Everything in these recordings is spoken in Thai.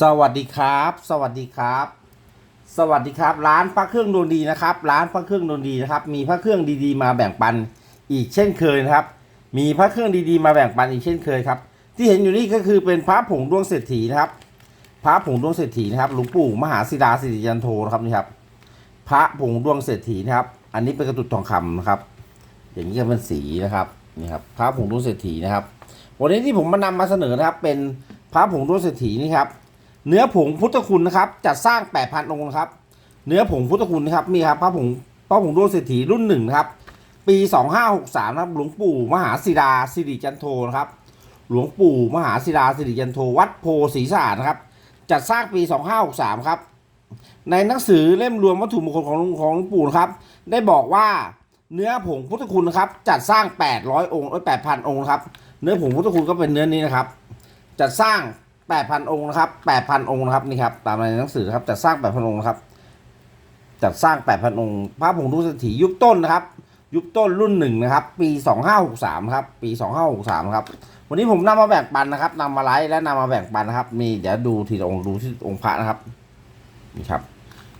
สวัสดีครับ สวัสดีครับ สวัสดีครับ ร้านพระเครื่องดวงดีนะครับ ร้านพระเครื่องดวงดีนะครับ มีพระเครื่องดีๆ มาแบ่งปันอีกเช่นเคยนะครับ มีพระเครื่องดีๆ มาแบ่งปันอีกเช่นเคยครับ ที่เห็นอยู่นี่ก็คือเป็นพระผงดวงเศรษฐีนะครับ พระผงดวงเศรษฐีนะครับ หลวงปู่มหาศิลาสิริยันโทนะครับนี่ครับ พระผงดวงเศรษฐีนะครับ อันนี้เป็นกระตุดทองคำนะครับ อย่างนี้ก็เป็นสีนะครับ นี่ครับ พระผงดวงเศรษฐีนะครับ วันนี้ที่ผมมานำมาเสนอนะครับ เป็นพระผงดวงเศรษฐีนี่ครับ เนื้อผงพุทธคุณนะครับจัดสร้าง 8,000 องค์นะครับ เนื้อผงพุทธคุณนะครับนี่ครับพระผงพระผงดวงเศรษฐีรุ่นหนึ่งครับ ปี 2563นะครับหลวงปู่มหาศิลาสิริจันโทนะครับ หลวงปู่มหาศิลาสิริจันโทวัดโพศรีสะอาดนะครับ จัดสร้างปี 2563 ครับ ในหนังสือเล่มรวมวัตถุมงคลของหลวงของหลวงปู่นะครับ ได้บอกว่าเนื้อผงพุทธคุณนะครับจัดสร้าง 800 องค์เอ้ย8,000 องค์นะครับ เนื้อผงพุทธคุณก็เป็นเนื้อนี้นะครับ จัดสร้าง 8,000องค์นะครับ8,000องค์นะครับนี่ครับตามในหนังสือครับจัดสร้าง8,000องค์นะครับจัดสร้าง8,000องค์พระผงทุกสถียุคต้นนะครับ ยุคต้นรุ่นหนึ่งนะครับ ปี2563ครับ ปี2563ครับ วันนี้ผมนำมาแบ่งปันนะครับนำมาไลฟ์และนำมาแบ่งปันนะครับนี่เดี๋ยวดูทีละองค์ดูที่องค์พระนะครับนี่ครับ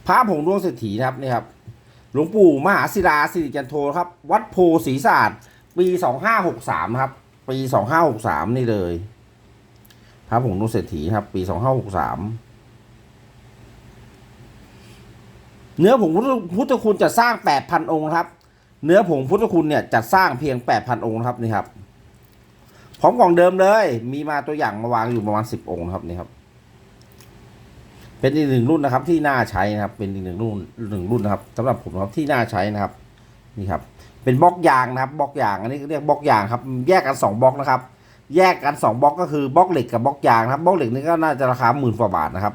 พระผงดวงเศรษฐีนะครับนี่ครับ หลวงปู่มหาศิลาสิริจันโทครับ วัดโพศรีสะอาดปี2563ครับ ปี2563นี่เลย พระผงดวงเศรษฐีครับ ปี2563เนื้อผงพุทธคุณจะสร้าง8,000องค์ครับ เนื้อผงพุทธคุณเนี่ยจะสร้างเพียง8,000องค์ครับนี่ครับพร้อมกล่องเดิมเลย มีมาตัวอย่างมาวางอยู่ประมาณ10องค์ครับนี่ครับ เป็นอีกหนึ่งรุ่นนะครับ ที่น่าใช้นะครับ เป็นอีกหนึ่งรุ่นหนึ่งรุ่นนะครับสำหรับผมครับที่น่าใช้นะครับ นี่ครับ เป็นบล็อกยางนะครับบล็อกยางอันนี้เรียกบล็อกยางครับ แยกกันสองบล็อกนะครับ แยกกันสองบล็อกก็คือบล็อกเหล็กกับบล็อกยางนะครับบล็อกเหล็กนี่ก็น่าจะราคาหมื่นกว่าบาทนะครับ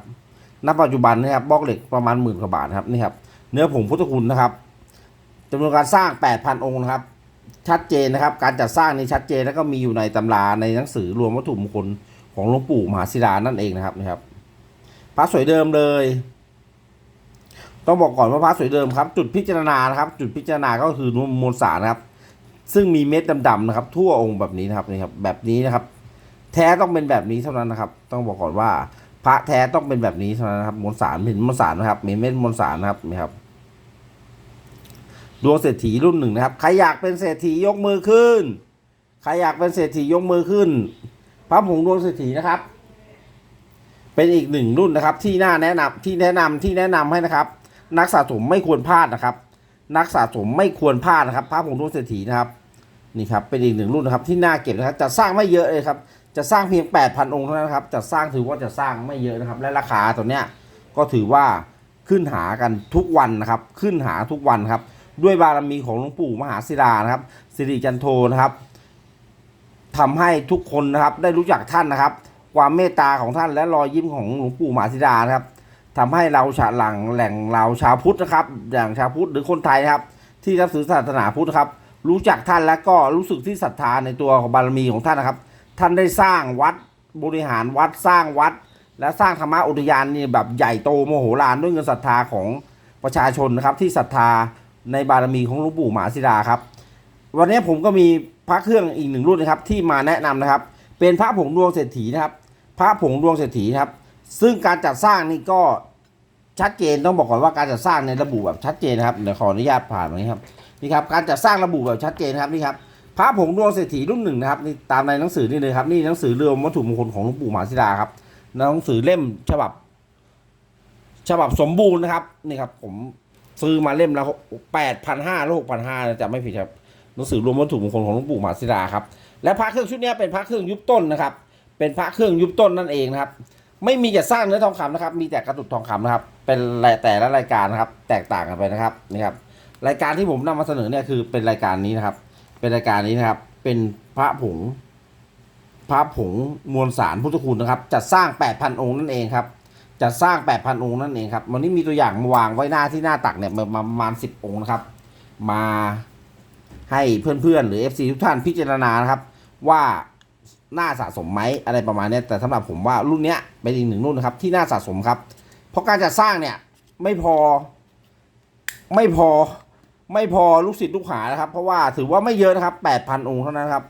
ณปัจจุบันนะครับบล็อกเหล็กประมาณหมื่นกว่าบาทครับนี่ครับเนื้อผงพุทธคุณนะครับจำนวนการสร้าง 8,000 องค์นะครับ ชัดเจนนะครับ การจัดสร้างนี้ชัดเจนแล้วก็มีอยู่ในตำราในหนังสือรวมวัตถุมงคลของหลวงปู่มหาศิลานั่นเองนะครับนะครับพระสวยเดิมเลย ต้องบอกก่อนว่าพระสวยเดิมครับ จุดพิจารณานะครับ จุดพิจารณาก็คือมวลสารนะครับ ซึ่งมีเม็ดดำๆนะครับ ทั่วองค์แบบนี้นะครับนี่ครับแบบนี้นะครับ แท้ต้องเป็นแบบนี้เท่านั้นนะครับ ต้องบอกก่อนว่า พระแท้ต้องเป็นแบบนี้เท่านั้นนะครับมวลสารเห็นมวลสารนะครับมีเม็ดมวลสารนะครับนี่ครับดวงเศรษฐีรุ่นหนึ่งนะครับ ใครอยากเป็นเศรษฐียกมือขึ้น ใครอยากเป็นเศรษฐียกมือขึ้น พระผงดวงเศรษฐีนะครับ เป็นอีกหนึ่งรุ่นนะครับ ที่น่าแนะนำที่แนะนำที่แนะนำให้นะครับ นักสะสมไม่ควรพลาดนะครับ นักสะสมไม่ควรพลาดนะครับพระผงดวงเศรษฐีนะครับนี่ครับเป็นอีกหนึ่งรุ่นนะครับที่น่าเก็บนะครับจะสร้างไม่เยอะเลยครับจะสร้างเพียง 8,000 องค์เท่านั้นครับจะสร้างถือว่าจะสร้างไม่เยอะนะครับ และราคาตัวเนี้ยก็ถือว่าขึ้นหากันทุกวันนะครับ ขึ้นหาทุกวันครับ ด้วยบารมีของหลวงปู่มหาศิลานะครับสิริจันโทนะครับทำให้ทุกคนนะครับได้รู้จักท่านนะครับ ความเมตตาของท่านและรอยยิ้มของหลวงปู่มหาศิลานะครับ ทำให้เราชาหลังแหล่งเราชาวพุทธนะครับ อย่างชาวพุทธหรือคนไทยนะครับ ที่นับถือศาสนาพุทธครับ รู้จักท่านและก็รู้สึกที่ศรัทธาในตัวของบารมีของท่านนะครับ ท่านได้สร้างวัดบริหารวัดสร้างวัด และสร้างธรรมอุทยานนี่แบบใหญ่โตโมโหลานด้วยเงินศรัทธาของประชาชนนะครับ ที่ศรัทธาในบารมีของหลวงปู่มหาศิลาครับ วันนี้ผมก็มีพระเครื่องอีกหนึ่งรุ่นนะครับ ที่มาแนะนำนะครับ เป็นพระผงดวงเศรษฐีนะครับ พระผงดวงเศรษฐีครับ ซึ่งการจัดสร้างนี่ก็ ชัดเจนต้องบอกก่อนว่าการจัดสร้างในระบุแบบชัดเจนนะครับเดี๋ยวขออนุญาตผ่านตรงนี้ครับนี่ครับการจัดสร้างระบุแบบชัดเจนครับนี่ครับพระผงดวงเศรษฐีรุ่นหนึ่งนะครับนี่ตามในหนังสือนี่เลยครับนี่หนังสือเรื่องวัตถุมงคลของหลวงปู่มหาศิลาครับหนังสือเล่มฉบับ ฉบับสมบูรณ์นะครับนี่ครับ ผมซื้อมาเล่มละแปดพันห้าหรือหกพันห้าจะไม่ผิดครับหนังสือรวมวัตถุมงคลของหลวงปู่มหาศิลาครับและพระเครื่องชุดนี้เป็นพระเครื่องยุบต้นนะครับ เป็นพระเครื่องยุบต้นนั่นเองนะครับ ไม่มีจะสร้างเนื้อทองคำนะครับ มีแต่กระตุกทองคำนะครับ เป็นแต่ละรายการนะครับ แตกต่างกันไปนะครับนี่ครับ รายการที่ผมนำมาเสนอเนี่ยคือเป็นรายการนี้นะครับ เป็นรายการนี้นะครับ เป็นพระผง พระผงมวลสารพุทธคุณนะครับจัดสร้าง 8,000 องค์นั่นเองครับจัดสร้าง 8,000 องค์นั่นเองครับ วันนี้มีตัวอย่างมาวางไว้หน้าที่หน้าตักเนี่ยประมาณ 10 องค์นะครับ มาให้เพื่อนๆหรือ FC ทุกท่านพิจารณานะครับ ว่า น่าสะสมไหมอะไรประมาณนี้แต่สำหรับผมว่ารุ่นเนี้ยเป็นอีกหนึ่งรุ่นนะครับที่น่าสะสมครับ เพราะการจัดสร้างเนี่ยไม่พอ ไม่พอไม่พอลูกศิษย์ลูกหานะครับ เพราะว่าถือว่าไม่เยอะนะครับ8,000องค์เท่านั้นครับ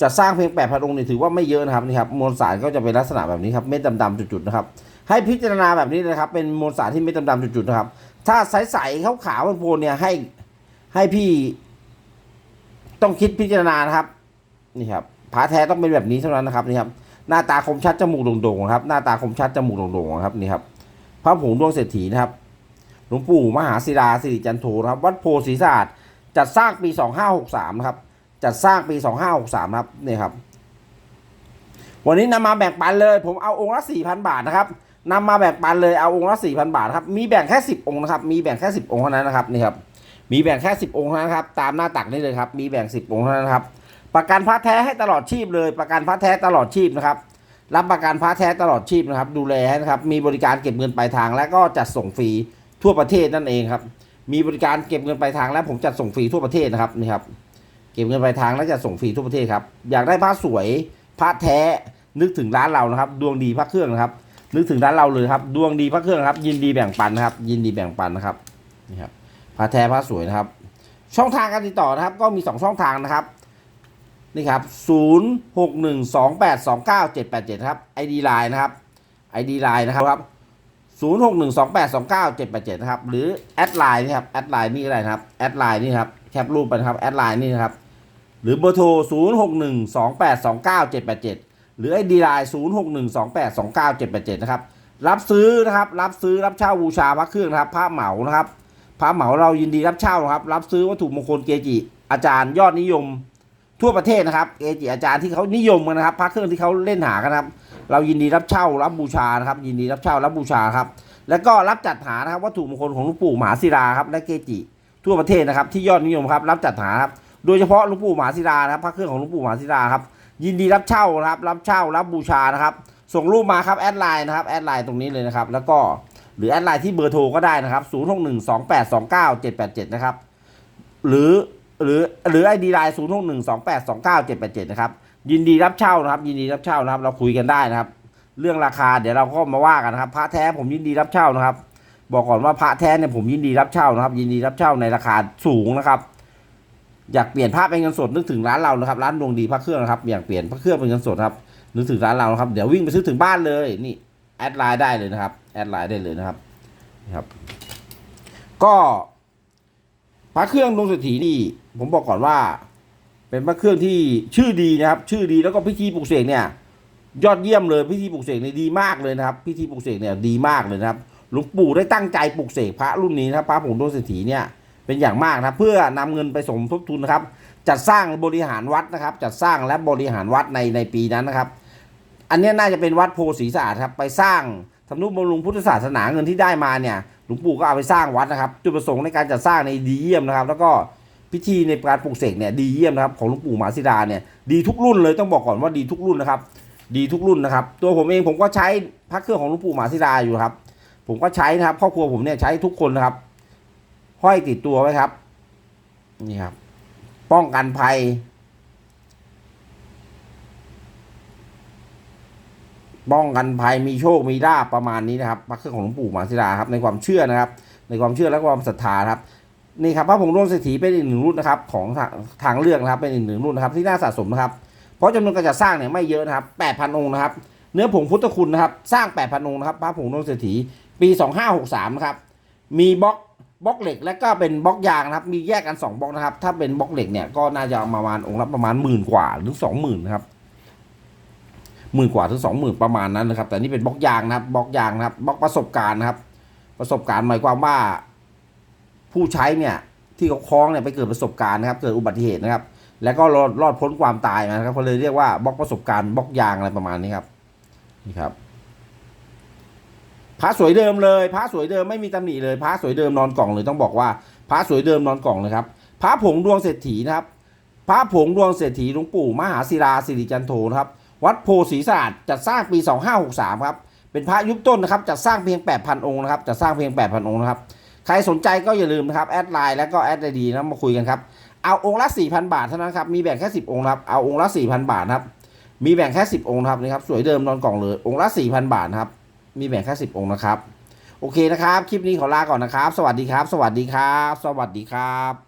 จะสร้างเพียงแปดพันองค์เนี่ยถือว่าไม่เยอะนะครับนี่ครับมวลสารก็จะเป็นลักษณะแบบนี้ครับเม็ดดำๆจุดๆนะครับ ให้พิจารณาแบบนี้นะครับ เป็นมวลสารที่เม็ดดำๆจุดๆนะครับ ถ้าใสๆขาวๆโพลเนี่ยให้ให้พี่ต้องคิดพิจารณานะครับ นี่ครับผาแท้ต้องเป็นแบบนี้เท่านั้นนะครับนี่ครับหน้าตาคมชัดจมูกโด่งๆครับ หน้าตาคมชัดจมูกโด่งๆครับนี่ครับพระผงดวงเศรษฐีนะครับหลวงปู่มหาศิลาสิริจันโทครับวัดโพธิ์ศรีสะอาดจัดสร้างปี 2563นะครับจัดสร้างปี 2563นะครับนี่ครับ วันนี้นำมาแบ่งปันเลย ผมเอาองค์ละ4,000 บาทนะครับนำมาแบ่งปันเลยเอาองค์ละ4,000 บาทครับมีแบ่งแค่10องค์นะครับมีแบ่งแค่10องค์เท่านั้นนะครับนี่ครับมีแบ่งแค่10องค์เท่านั้นครับตามหน้าตักนี่เลยครับมีแบ่ง10องค์เท่านั้นครับ ประกันพระแท้ให้ตลอดชีพเลย ประกันพระแท้ตลอดชีพนะครับ รับประกันพระแท้ตลอดชีพนะครับ ดูแลให้นะครับ มีบริการเก็บเงินปลายทาง และก็จัดส่งฟรีทั่วประเทศนั่นเองครับ มีบริการเก็บเงินปลายทางและผมจัดส่งฟรีทั่วประเทศนะครับนี่ครับ เก็บเงินปลายทางและจัดส่งฟรีทั่วประเทศครับ อยากได้พระสวยพระแท้นึกถึงร้านเรานะครับ ดวงดีพระเครื่องนะครับ นึกถึงร้านเราเลยครับ ดวงดีพระเครื่องครับ ยินดีแบ่งปันนะครับ ยินดีแบ่งปันนะครับนี่ครับพระแท้พระสวยนะครับ ช่องทางการติดต่อนะครับ ก็มี 2 ช่องทางนะครับ นี่ครับ 0 6 1 2 8 2 9 7 8 7 ครับ ID Line นะครับ ID Line นะครับ 0 6 1 2 8 2 9 7 8 7 นะครับ หรือแอดไลน์นี่ครับ แอดไลน์นี่ก็ได้นะครับ แอดไลน์นี่ครับ แคปรูปไปนะครับ แอดไลน์นี่นะครับ หรือเบอร์โทร 0 6 1 2 8 2 9 7 8 7 หรือ ID Line 0 6 1 2 8 2 9 7 8 7 นะครับ รับซื้อนะครับ รับซื้อรับเช่าบูชาพระเครื่องนะครับพระเหมานะครับพระเหมาเรายินดีรับเช่านะครับ รับซื้อวัตถุมงคลเกจิอาจารย์ยอดนิยม ทั่วประเทศนะครับเกจิอาจารย์ที่เขานิยมกันนะครับพระเครื่องที่เขาเล่นหากันครับ เรายินดีรับเช่ารับบูชานะครับ ยินดีรับเช่ารับบูชาครับ แล้วก็รับจัดหานะครับวัตถุมงคลของหลวงปู่มหาศิลาครับและเกจิ ทั่วประเทศนะครับ ที่ยอดนิยมครับ รับจัดหาครับโดยเฉพาะหลวงปู่มหาศิลานะครับพระเครื่องของหลวงปู่มหาศิลาครับยินดีรับเช่านะครับรับเช่ารับบูชานะครับ ส่งรูปมาครับแอดไลน์นะครับแอดไลน์ตรงนี้เลยนะครับ แล้วก็หรือแอดไลน์ที่เบอร์โทรก็ได้นะครับ 0 6 1 2 8 2 9 7 8 7 นะครับ หรือ หรือหรือไอดีไลน์0 6 1 2 8 2 9 7 8 7นะครับ ยินดีรับเช่านะครับ ยินดีรับเช่านะครับ เราคุยกันได้นะครับ เรื่องราคาเดี๋ยวเราก็มาว่ากันนะครับ พระแท้ผมยินดีรับเช่านะครับ บอกก่อนว่าพระแท้เนี่ยผมยินดีรับเช่านะครับ ยินดีรับเช่าในราคาสูงนะครับ อยากเปลี่ยนภาพเป็นเงินสดนึกถึงร้านเรานะครับ ร้านดวงดีพระเครื่องนะครับ อยากเปลี่ยนพระเครื่องเป็นเงินสดครับ นึกถึงร้านเรานะครับ เดี๋ยววิ่งไปซื้อถึงบ้านเลยนี่แอดไลน์ได้เลยนะครับ แอดไลน์ได้เลยนะครับนะครับ ก็ ระเครื่องดวงเศรษฐีนี่ ผมบอกก่อนว่า เป็นพระเครื่องที่ชื่อดีนะครับ ชื่อดีแล้วก็พิธีปลุกเสกเนี่ย ยอดเยี่ยมเลยพิธีปลุกเสกเนี่ยดีมากเลยนะครับ พิธีปลุกเสกเนี่ยดีมากเลยนะครับหลวงปู่ได้ตั้งใจปลุกเสกพระรุ่นนี้นะครับพระผงดวงเศรษฐีเนี่ยเป็นอย่างมากนะเพื่อนำเงินไปสมทบทุนนะครับ จัดสร้างบริหารวัดนะครับ จัดสร้างและบริหารวัดในในปีนั้นนะครับ อันนี้น่าจะเป็นวัดโพธิ์ศรีสะอาดครับไปสร้าง ทำนุบำรุงพุทธศาสนาเงินที่ได้มาเนี่ยหลวงปู่ก็เอาไปสร้างวัดนะครับ จุดประสงค์ในการจัดสร้างในดีเยี่ยมนะครับ แล้วก็พิธีในการปลุกเสกเนี่ยดีเยี่ยมนะครับของหลวงปู่มหาศิดาเนี่ยดีทุกรุ่นเลยต้องบอกก่อนว่าดีทุกรุ่นนะครับ ดีทุกรุ่นนะครับ ตัวผมเองผมก็ใช้พระเครื่องของหลวงปู่มหาศิดาอยู่ครับ ผมก็ใช้นะครับครอบครัวผมเนี่ยใช้ทุกคนนะครับ ห้อยติดตัวไว้ครับนี่ครับป้องกันภัย ป้องกันภัยมีโชคมีลาบประมาณนี้นะครับพระเครื่องของหลวงปู่มหาศิลาครับในความเชื่อนะครับ ในความเชื่อและความศรัทธาครับนี่ครับพระผงร่วงเศรษฐีเป็นอีกหนึ่งรุ่นนะครับของทางทางเลือกนะครับเป็นอีกหนึ่งรุ่นนะครับที่น่าสะสมนะครับเพราะจำนวนการจัดสร้างเนี่ยไม่เยอะนะครับ8,000 องค์นะครับเนื้อผงพุทธคุณนะครับสร้าง 8,000 องค์นะครับพระผงร่วงเศรษฐีปี 2563นะครับมีบล็อกบล็อกเหล็กและก็เป็นบล็อกยางนะครับ มีแยกกัน 2บล็อกนะครับ ถ้าเป็นบล็อกเหล็กเนี่ยก็น่าจะประมาณองค์ละประมาณหมื่นกว่าหรือ 20,000นะครับ หมื่นกว่าถึงสองหมื่นประมาณนั้นนะครับ แต่นี่เป็นบล็อกยางนะครับบล็อกยางนะครับบล็อกประสบการณ์นะครับ ประสบการณ์หมายความว่า ผู้ใช้เนี่ยที่เขาคล้องเนี่ยไปเกิดประสบการณ์นะครับเกิดอุบัติเหตุนะครับ แล้วก็รอดรอดพ้นความตายนะครับเขาเลยเรียกว่าบล็อกประสบการณ์บล็อกยางอะไรประมาณนี้ครับนี่ครับพระสวยเดิมเลยพระสวยเดิมไม่มีตำหนิเลยพระสวยเดิมนอนกล่องเลยต้องบอกว่าพระสวยเดิมนอนกล่องเลยครับพระผงดวงเศรษฐีนะครับพระผงดวงเศรษฐีหลวงปู่มหาศิลาสิริจันโทนะครับ วัดโพธิ์ศรีสะอาดจัดสร้างปี 2563 ครับ เป็นพระยุคต้นนะครับจัดสร้างเพียง 8,000 องค์นะครับจัดสร้างเพียง 8,000 องค์นะครับใครสนใจก็อย่าลืมนะครับแอดไลน์แล้วก็แอดไอดีนะมาคุยกันครับเอาองค์ละ 4,000 บาทเท่านั้นครับมีแบ่งแค่ 10 องค์ครับเอาองค์ละ 4,000 บาทครับมีแบ่งแค่ 10 องค์ครับนี่ครับสวยเดิมนอนกล่องเลยองค์ละ 4,000 บาทครับมีแบ่งแค่ 10 องค์นะครับโอเคนะครับ คลิปนี้ขอลาก่อนนะครับ สวัสดีครับ สวัสดีครับ สวัสดีครับ